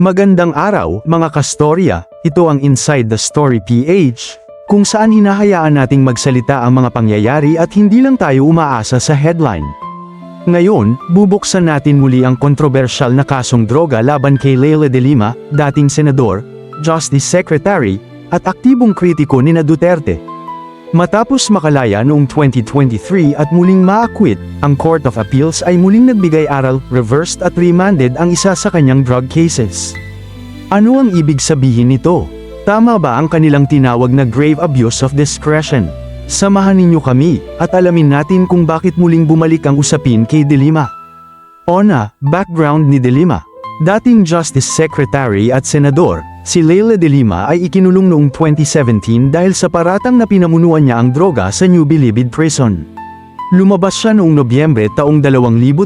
Magandang araw, mga kastorya. Ito ang Inside the Story PH, kung saan hinahayaan nating magsalita ang mga pangyayari at hindi lang tayo umaasa sa headline. Ngayon, bubuksan natin muli ang kontrobersyal na kasong droga laban kay Leila de Lima, dating senador, Justice Secretary, at aktibong kritiko ni Duterte. Matapos makalaya noong 2023 at muling ma-acquit, ang Court of Appeals ay muling nagbigay aral, reversed at remanded ang isa sa kanyang drug cases. Ano ang ibig sabihin nito? Tama ba ang kanilang tinawag na grave abuse of discretion? Samahan ninyo kami, at alamin natin kung bakit muling bumalik ang usapin kay De Lima. Ona, background ni De Lima. Dating Justice Secretary at Senador, si Leila De Lima ay ikinulong noong 2017 dahil sa paratang na pinamunuan niya ang droga sa New Bilibid Prison. Lumabas siya noong Nobyembre taong 2023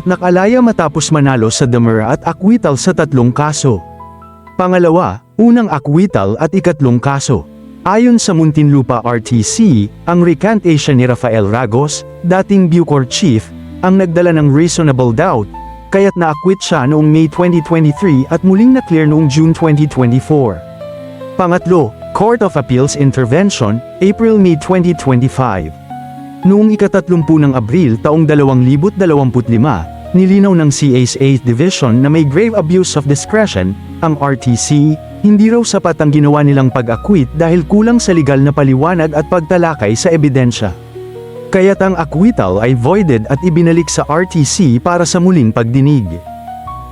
at nakalaya matapos manalo sa Demura at acquittal sa tatlong kaso. Pangalawa, unang acquittal at ikatlong kaso. Ayon sa Muntinlupa RTC, ang recantation ni Rafael Ragos, dating Bucor Chief, ang nagdala ng reasonable doubt, kaya't na-acquit siya noong May 2023 at muling na-clear noong June 2024. Pangatlo, Court of Appeals Intervention, April-May 2025. Noong ikatatlumpung ng Abril taong 2025, nilinaw ng CA's 8th Division na may grave abuse of discretion, ang RTC, hindi raw sapat ang ginawa nilang pag-acquit dahil kulang sa legal na paliwanag at pagtalakay sa ebidensya. Kaya't ang acquittal ay voided at ibinalik sa RTC para sa muling pagdinig.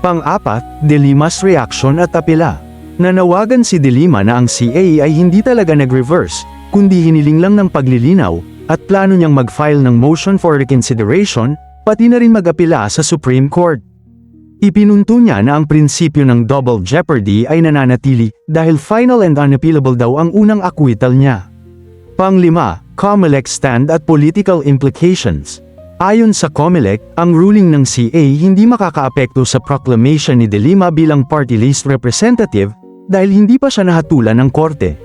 Pang-apat, De Lima's reaction at apela. Nanawagan si De Lima na ang CA ay hindi talaga nag-reverse, kundi hiniling lang ng paglilinaw, at plano niyang mag-file ng motion for reconsideration, pati na rin mag-apela sa Supreme Court. Ipinunto niya na ang prinsipyo ng double jeopardy ay nananatili dahil final and unappealable daw ang unang acquittal niya. Panglima, COMELEC stand at political implications. Ayon sa COMELEC, ang ruling ng CA hindi makakaapekto sa proclamation ni De Lima bilang party list representative dahil hindi pa siya nahatulan ng korte.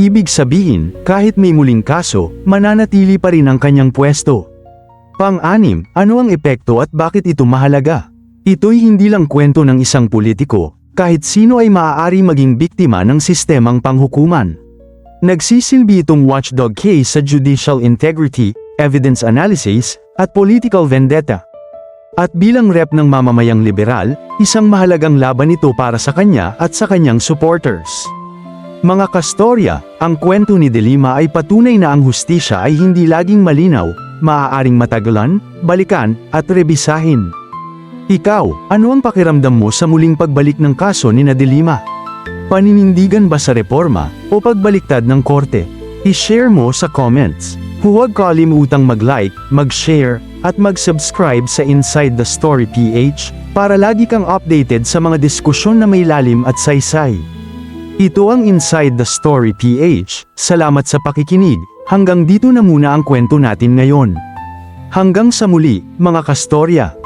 Ibig sabihin, kahit may muling kaso, mananatili pa rin ang kanyang pwesto. Pang-anim, ano ang epekto at bakit ito mahalaga? Ito'y hindi lang kwento ng isang politiko, kahit sino ay maaari maging biktima ng sistemang panghukuman. Nagsisilbi itong watchdog case sa judicial integrity, evidence analysis, at political vendetta. At bilang rep ng mamamayang liberal, isang mahalagang laban ito para sa kanya at sa kanyang supporters. Mga kastorya, ang kwento ni De Lima ay patunay na ang hustisya ay hindi laging malinaw, maaaring matagalan, balikan, at rebisahin. Ikaw, ano ang pakiramdam mo sa muling pagbalik ng kaso ni na De Lima? Paninindigan ba sa reforma o pagbaliktad ng korte? I-share mo sa comments. Huwag kalimutang mag-like, mag-share, at mag-subscribe sa Inside the Story PH para lagi kang updated sa mga diskusyon na may lalim at saysay. Ito ang Inside the Story PH. Salamat sa pakikinig. Hanggang dito na muna ang kwento natin ngayon. Hanggang sa muli, mga kastorya.